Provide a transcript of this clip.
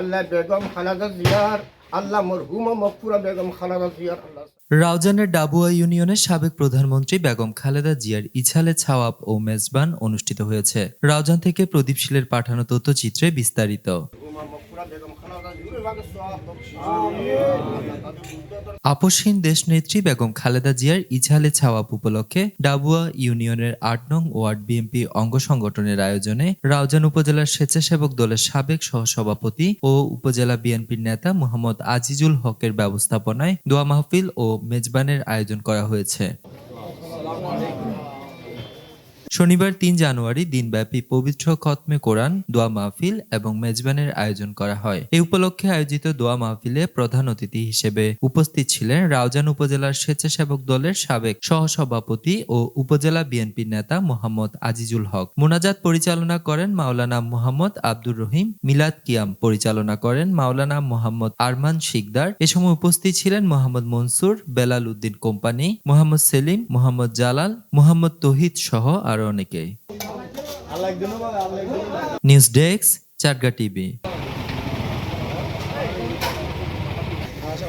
আল্লাহ বেগম খালাদা জিয়ার, আল্লাহ মরহুমা মকফুরা বেগম খালাদা জিয়ার, আল্লাহ রাউজানের ডাবুয়া ইউনিয়নের সাবেক প্রধানমন্ত্রী বেগম খালেদা জিয়ার ইছালে ছাওয়াব ও মেজবান অনুষ্ঠিত হয়েছে। রাউজান থেকে প্রদীপ শীলের পাঠানো তথ্যচিত্রে বিস্তারিত। আপসহীন দেশনেত্রী বেগম খালেদা জিয়ার ইছালে ছাওয়াপ উপলক্ষে ডাবুয়া ইউনিয়নের আট নং ওয়ার্ড বিএনপি অঙ্গ সংগঠনের আয়োজনে রাউজান উপজেলার স্বেচ্ছাসেবক দলের সাবেক সহসভাপতি ও উপজেলা বিএনপির নেতা মোহাম্মদ আজিজুল হকের ব্যবস্থাপনায় দোয়া মাহফিল ও মেজবানের আয়োজন করা হয়েছে। শনিবার তিন জানুয়ারি দিনব্যাপী পবিত্র খতমে কোরআন, দোয়া মাহফিল এবং মেজবানের আয়োজন করা হয়। এই উপলক্ষে আয়োজিত দোয়া মাহফিলে প্রধান অতিথি হিসেবে উপস্থিত ছিলেন রাউজান উপজেলার স্বেচ্ছাসেবক দলের সাবেক সহসভাপতি ও উপজেলা বিএনপি নেতা মোহাম্মদ আজিজুল হক। মোনাজাত পরিচালনা করেন মাওলানা মোহাম্মদ আব্দুর রহিম, মিলাদ কিয়াম পরিচালনা করেন মাওলানা মোহাম্মদ আরমান শিকদার। এ সময় উপস্থিত ছিলেন মোহাম্মদ মনসুর, বেলাল উদ্দিন কোম্পানি, মোহাম্মদ সেলিম, মোহাম্মদ জালাল, মোহাম্মদ তহিদ সহ আরও আরও অনেকেই। News desk Chatga TV. আচ্ছা,